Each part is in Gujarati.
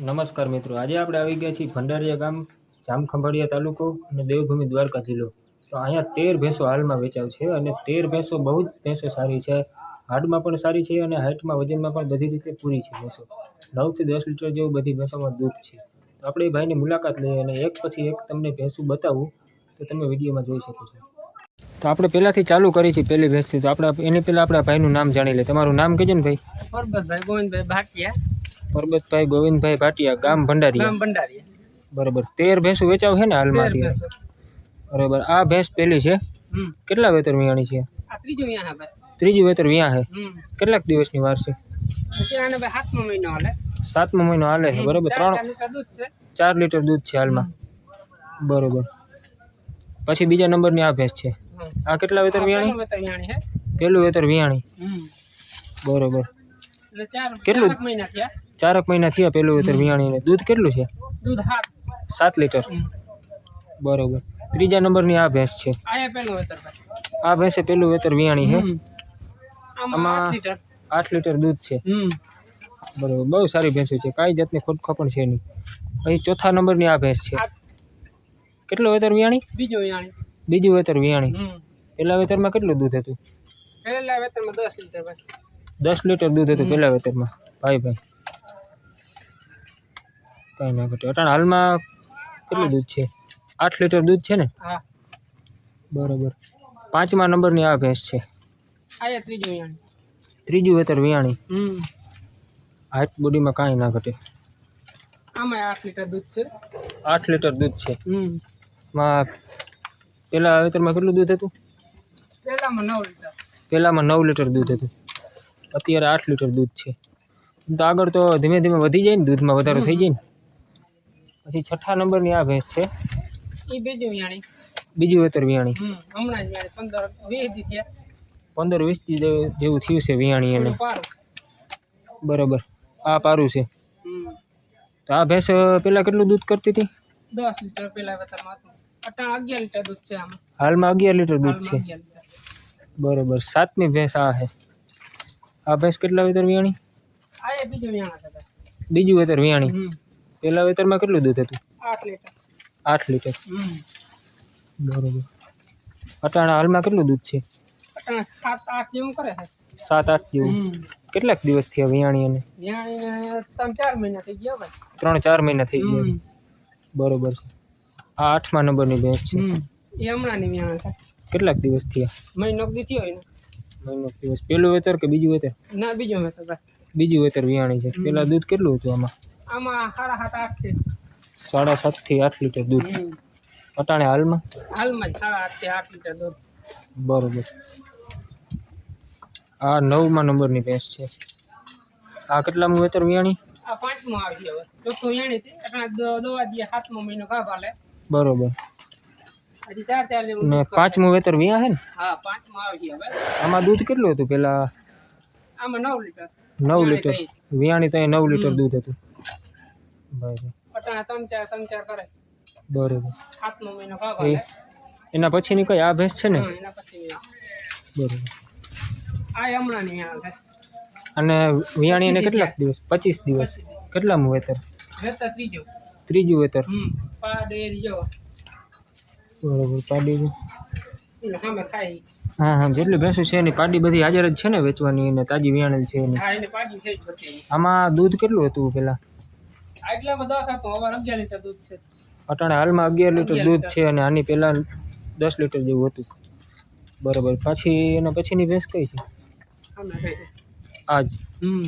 નમસ્કાર મિત્રો, આજે આપણે આવી ગયા છીએ ભંડારીયા ગામ, જામખંભાળિયા તાલુકો અને દેવભૂમિ દ્વારકા જિલ્લો. તો અહીંયા તેર ભેંસો હાલમાં વેચાવ છે અને તેર ભેંસો બહુ જ ભેંસો સારી છે. હાડમાં પણ સારી છે અને હાઇટમાં વજનમાં પણ બધી રીતે પૂરી છે ભેંસો. નવથી દસ લીટર જેવું બધી ભેંસોમાં દૂધ છે. તો આપણે ભાઈની મુલાકાત લઈએ અને એક પછી એક તમને ભેંસું બતાવું, તો તમે વિડીયોમાં જોઈ શકો છો. તો આપણે પહેલાંથી ચાલુ કરી છે પહેલી ભેંસથી. તો આપણે, એની પહેલાં આપણા ભાઈનું નામ જાણી લે. તમારું નામ કહેજો ને ભાઈ. પરબતભાઈ ગોવિંદભાઈ ભાટિયા પરબતભાઈ ગોવિંદભાઈ ભાટિયા ગામ ભંડારી ગામ ભંડારી બરોબર તેર ભેંસો વેચાવ છે ને હાલમાં? બરોબર આ ભેંસ પેલી છે? કેટલા વેતર વિયાણી છે? ત્રીજું વેતર વિયા છે? કેટલાક દિવસની વાર છે? સાતમો મહિનો હાલે. છે બરોબર ત્રણ ચાર લીટર દૂધ છે હાલમાં. બરોબર. પછી બીજા નંબરની આ ભેંસ છે. આ કેટલા પહેલું વેતર વિયાણી પેલું વેતર વિયાણી બરોબર. કેટલું? મહિના થયા. ચારક મહિના થયા પેલું વેતર વિયાણીને દૂધ કેટલું છે? દૂધ હાથ સાત લીટર. બરોબર. ત્રીજા નંબરની આ ભેંસ છે. આ ભેંસે પેલું વેતર વિયાણી છે. આમાં આઠ લીટર. દૂધ છે. બરોબર. બહુ સારી ભેંસો છે. કાંઈ જાતની ખોટખા પણ છે નહીં. પછી ચોથા નંબરની આ ભેંસ છે. કેટલું વેતર વિયાણી બીજું વિયાણી બીજું વેતર વિયાણી પહેલા વેતરમાં કેટલું દૂધ હતું? પહેલા વેતરમાં દસ લીટર દસ લીટર દૂધ હતું પહેલા વેતરમાં. ભાઈ ભાઈ. કાંઈ ના ઘટે. અટાણ હાલમાં કેટલું દૂધ છે? આઠ લીટર દૂધ છે ને? બરોબર. પાંચમા નંબરની આ ભેંસ છે. ત્રીજું વેતર વિયાણી હાઈટ બોડીમાં કાંઈ ના ઘટે. આમાં આઠ લીટર દૂધ છે. આઠ લીટર દૂધ છે. માં પેલા વેતરમાં કેટલું દૂધ હતું? પહેલામાં નવ લીટર. પહેલામાં નવ લીટર દૂધ હતું. અત્યારે આઠ લીટર દૂધ છે. તો આગળ તો ધીમે ધીમે વધી જાય ને દૂધમાં વધારો થઈ જાય ને. પછી છઠ્ઠા નંબરની આ ભેંસ છે. એ બીજું વિયાણી બીજું વેતર વિયાણી હમણાં જ વિયાણી પંદર વીસ દી થયા પંદર વીસ દી જેવું થયું છે વિયાણી એને. બરોબર આ પારું છે. તો આ ભેંસ પહેલાં કેટલું દૂધ કરતી હતી? દસ લીટર પેલા વેતરમાં હતું. અગિયાર લીટર દૂધ છે આમાં. હાલમાં અગિયાર લીટર દૂધ છે. બરોબર સાતમી ભેંસ આ છે. આ ભેંસ કેટલા વેતર વિયાણી આ બીજું વિયાણા બીજું વેતર વિયાણી પહેલા વેતરમાં કેટલું દૂધ હતું? આઠ લીટર. આઠ લીટર. બરોબર. અટાણા હાલમાં કેટલું દૂધ છે? સાત આઠ જેવું કરે છે. સાત આઠ જેવું. કેટલાક દિવસ થયા વિયાણીને ત્રણ ચાર મહિના થઈ ગયા ભાઈ. ત્રણ ચાર મહિના થઈ ગયા. બરોબર છે. આ આઠમા નંબરની ભેંસ છે. એ હમણાંની વિયાણા છે. કેટલાક દિવસ થયા? મહિનો દી થયો હોય મહિનો દિવસ. પહેલું વેતર કે બીજું વેતર? ના બીજું વેતર ભાઈ. બીજું વેતર વિયાણી છે. પેલા દૂધ કેટલું હતું આમાં? આમાં સાડા સાત આઠ છે. સાડા સાતથી આઠ લીટર દૂધ. અટાણે હાલમાં? હાલમાં સાડા આઠથી આઠ લીટર દૂધ. બરોબર. આ નવમા નંબરની ભેંસ છે. આ કેટલામું વેતર વિયાણી આ પાંચમો આવી હવે. ચોથું વિયાણી હતી. દ- દવા દઈએ સાતમો મહિનો ઘા ભાલે. બરોબર. હજી ચાર ચાર ને પાંચમું વેતર વિયા છે ને? હા પાંચમો આવી હવે. આમાં દૂધ કેટલું હતું? પેલા આમાં નવ લીટર. નવ લીટર. વિયાણી તો નવ લીટર દૂધ હતું. બરોબર. એના પછીની કઈ આ ભેંસ છે ને. બરોબર. અને વિયાણી એને કેટલાક દિવસ? પચીસ દિવસ. કેટલામું વેતર વેતર ત્રીજું. વેતર. બરોબર પાડી હા હા જેટલી ભેંસો છે એની પાડી બધી હાજર જ છે ને વેચવાની અને તાજી વિયાણેલ છે એની. આમાં દૂધ કેટલું હતું પેલા? આગલામાં દસ હતો હવે અગિયાર લીટર દૂધ છે. અટાણે હાલમાં અગિયાર લીટર દૂધ છે અને આની પહેલાં દસ લીટર જેવું હતું. બરોબર. પાછી એના પછીની ભેંસ કઈ છે? આજ. હમ.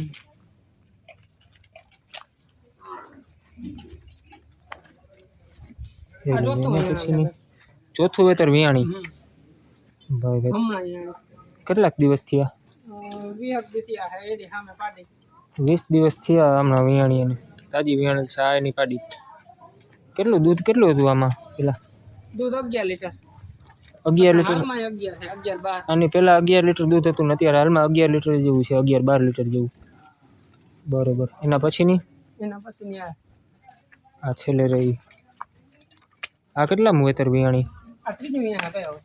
ચોથું પછીની? ચોથું વેતર વિયાણી ભાઈ. કેટલાક દિવસ થયા? વીસ દિવસ થયા હમણાં વિયાણી તાજી વિયાણેલ છે આ એની પાડી. કેટલું દૂધ કેટલું હતું આમાં પેલા? દૂધ અગિયાર લીટર. અગિયાર લીટર? હાલમાં અગિયાર છે અગિયાર બાર. આની પહેલાં અગિયાર લીટર દૂધ હતું ને અત્યારે હાલમાં અગિયાર લીટર જેવું છે અગિયાર બાર લીટર જેવું. બરોબર. એના પછીની? એના પછી ની આ. આ છેલ્લે રહી. આ કેટલા વેતર વિયાણી આ ત્રીજું વિયાણ ભાઈ હવે.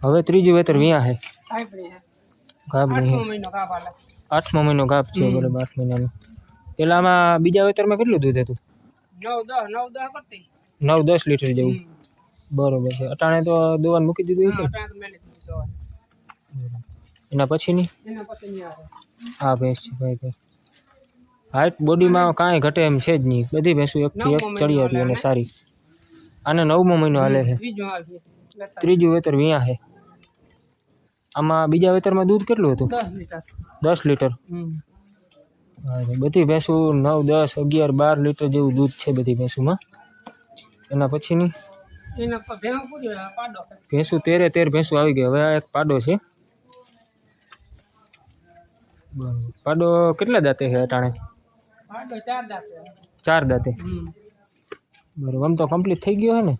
હવે ત્રીજું વેતર વિયા છે? સાંભળી છે. ગાભણી આઠમો છે મહિનો કાપ હાલે આઠમો મહિનો ગાભ છે હમ. બરાબર આઠ મહિનાનો. પેલામાં બીજા વેતરમાં કેટલું દૂધ હતું? નવ દસ નવ દસ કરતી. નવ દસ લીટર જેવું. બરોબર છે. અટાણે તો દોવાનું મૂકી દીધું છે. એના પછીની? આ ભેંસ છે ભાઈ ભાઈ હાઈટ બોડીમાં કાંઈ ઘટે એમ છે જ નહીં. બધી ભેંસો એકથી એક ચડી ચડિયાતી અને સારી. આને નવમો મહિનો હાલે છે. ત્રીજું વેતર વિયા છે. આમાં બીજા વેતરમાં દૂધ કેટલું હતું? દસ લીટર. હા, બધી ભેંસું નવ દસ અગિયાર બાર લીટર જેવું દૂધ છે બધી ભેંસુમાં. એના પછીની? ભેંસું તેરે તેર ભેંસો આવી ગઈ. હવે આ એક પાડો છે. બરોબર. પાડો કેટલા દાંતે છે અટાણે? ચાર દાંતે. બરોબર. આમ તો કમ્પ્લીટ થઈ ગયો છે ને?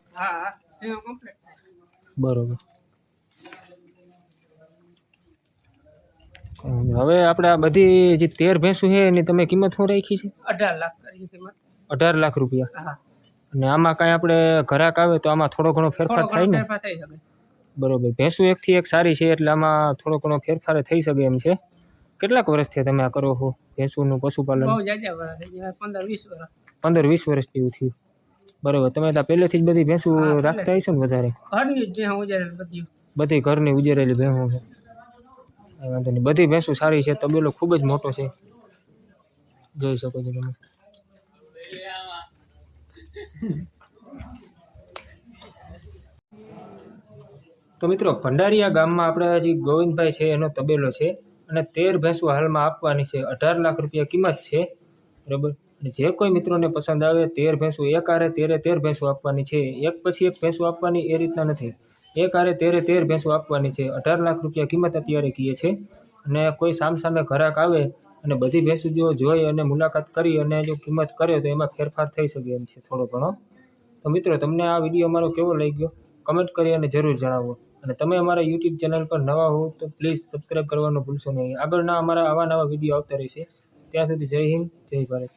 બરોબર. હવે આપણે આ બધી જે તેર ભેંસું છે એની તમે કિંમત શું રાખી છે? અઢાર લાખ કિંમત. અઢાર લાખ રૂપિયા. હા. અને આમાં કાંઈ આપણે ઘરાક આવે તો આમાં થોડો ઘણો ફેરફાર થાય ને? બરોબર. ભેંસું એકથી એક સારી છે એટલે આમાં થોડો ઘણો ફેરફાર થઈ શકે એમ છે. કેટલાક વર્ષથી તમે આ કરો છો ભેંસુનું પશુપાલન? પંદર વીસ વર્ષ. જેવું થયું. બરોબર. તમે તો પહેલેથી જ બધી ભેંસો રાખતા હશો ને વધારે? બધી ઘરની ઉજેરેલી ભેંસો છે. કાંઈ વાંધો નહીં. બધી ભેંસો સારી છે, તબેલો ખૂબ જ મોટો છે. જોઈ શકો છો તમે. તો મિત્રો, ભંડારીયા ગામમાં આપણા જે ગોવિંદભાઈ છે, એનો તબેલો છે અને તેર ભેંસો હાલમાં આપવાની છે. અઢાર લાખ રૂપિયા કિંમત છે. બરાબર? જે કોઈ મિત્રોને પસંદ આવે, તેર ભેંસો એક આરે તેરે તેર ભેંસો આપવાની છે. એક પછી એક ભેંસો આપવાની એ રીતના નથી. એક આરે તેરે તેર ભેંસો આપવાની છે. અઢાર લાખ રૂપિયા કિંમત અત્યારે કહે છે. અને કોઈ સામસામે ઘરાક આવે અને બધી ભેંસો જો જોઈ અને મુલાકાત કરી અને જો કિંમત કરે તો એમાં ફેરફાર થઈ શકે એમ છે થોડો ઘણો. તો મિત્રો, તમને આ વીડિયો અમારો કેવો લાગ્યો? કમેન્ટ કરી અને જરૂર જણાવો. અને તમે અમારા યુટ્યુબ ચેનલ પર નવા હો તો પ્લીઝ સબસ્ક્રાઈબ કરવાનું ભૂલશો નહીં. આગળના અમારા આવા નવા વીડિયો આવતા રહેશે. ત્યાં સુધી જય હિન્દ, જય ભારત.